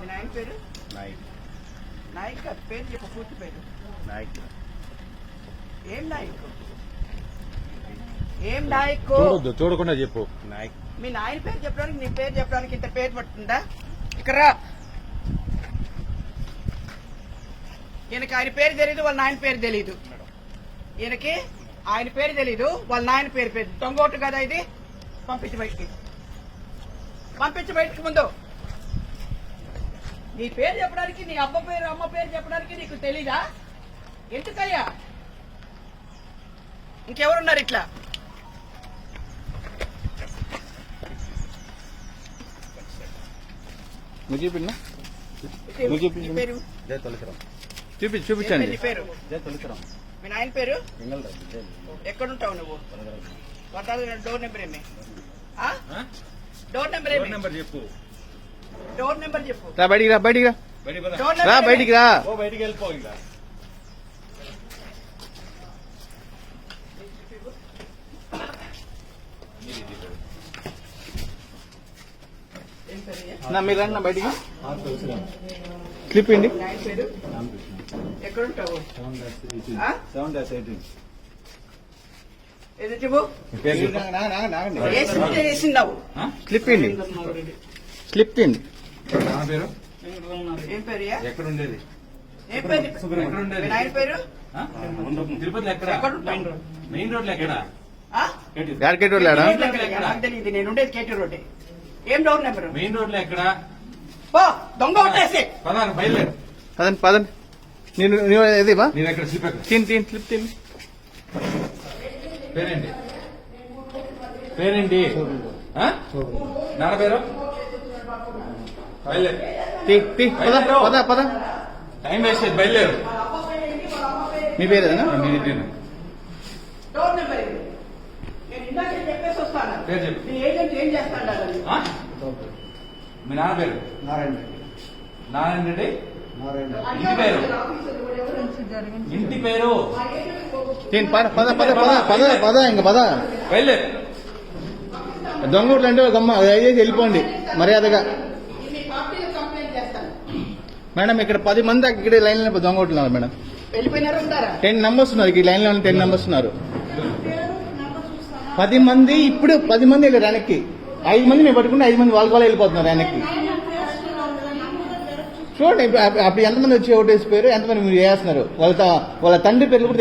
మీ నాయన పేరు? నాయక్. నాయక్ పేరు చెప్పు పూర్తి పేరు. నాయక్. ఏం నాయక్? ఏం నాయక్? చూడొద్దు చూడకుండా చెప్పు. నాయక్. మీ నాయన పేరు చెప్పడానికి నీ పేరు చెప్పడానికి ఇంత పేరు పడుతుందా ఇక్కడ ఈయనకి ఆయన పేరు తెలియదు వాళ్ళ నాయన పేరు తెలియదు ఈయనకి ఆయన పేరు తెలీదు వాళ్ళ నాయన పేరు పేరు దొంగోటు కదా ఇది? పంపించి బయటికి. పంపించి బయటికి ముందు. నీ పేరు చెప్పడానికి నీ అబ్బ పేరు అమ్మ పేరు చెప్పడానికి నీకు తెలీదా? ఎందుకయ్యా? ఇంకెవరున్నారు ఇట్లా? చూపించు. చూపించండి. మీ నాయన పేరు? ఎక్కడుంటావు నువ్వు? డోర్ నెంబర్ ఏమి? ఆ? డోర్ నెంబర్ ఏమి? నెంబర్ చెప్పు. డోర్ నెంబర్ చెప్పు. రా బయటికి రా బయటికి రా. రా బయటికి రా. బయటికి వెళ్ళిపో ఇంకా. ఏం పేరు ఏ? నా మీరు రండి బయటికి పేరు రామకృష్ణ ఎక్కడుంటావు సెవెన్ డాష్ ఎయిటీన్ ఏది చెప్పు? చెప్పు. స్లిప్ నా పేరు? ఏ? ఎక్కడ ఉండేది ఏం పేరు? ఎక్కడ ఉండేది మీ నాయన పేరు? ఆ? తిరుపతిలో ఎక్కడ? ఎక్కడుంటావు? మెయిన్ రోడ్లో ఎక్కడ? తెలియదు నేను ఉండేది కేటీ రోడ్ ఏం నెంబర్? మెయిన్ రోడ్లో ఎక్కడ దొంగ పదాను బయలుదేరు. పదండి పదండి. నేను నువ్వు ఇది బా నేను ఎక్కడ స్లిప్ తిని తిని స్లిప్ తిని పేరేంటి? పేరేంటి? ఆ? నాన్న పేరు? పద పద పద. టైం వేస్ట్ బయలుదేరు. మీ పేరేనా? మీ నాన్న పేరు? నారాయణ నారాయణ రెడ్డి? నారాయణ ఇంటి పేరు? ఇంటి పేరు? తిని పద పద పద పద పద ఇంక పద. బయలుదేరు. దొంగోట్లు అంటే గమ్మ దయచేసి వెళ్ళిపోండి మర్యాదగా. మేడం ఇక్కడ పది మంది ఇక్కడ లైన్లో దొంగోట్లు ఉన్నారు మేడం. టెన్ మెంబర్స్ ఉన్నారు ఈ లైన్లో టెన్ నెంబర్స్ ఉన్నారు. పది మంది ఇప్పుడు పది మంది వెళ్ళారు వెనక్కి. ఐదు మంది మేము పట్టుకుంటే ఐదు మంది వాళ్ళకి వాళ్ళ వెళ్ళిపోతున్నారు వెనక్కి. చూడండి అప్పుడు ఎంతమంది వచ్చి ఓటేసిపోయారు ఎంతమంది మీరు వేస్తున్నారు వాళ్ళ వాళ్ళ తండ్రి పేర్లు కూడా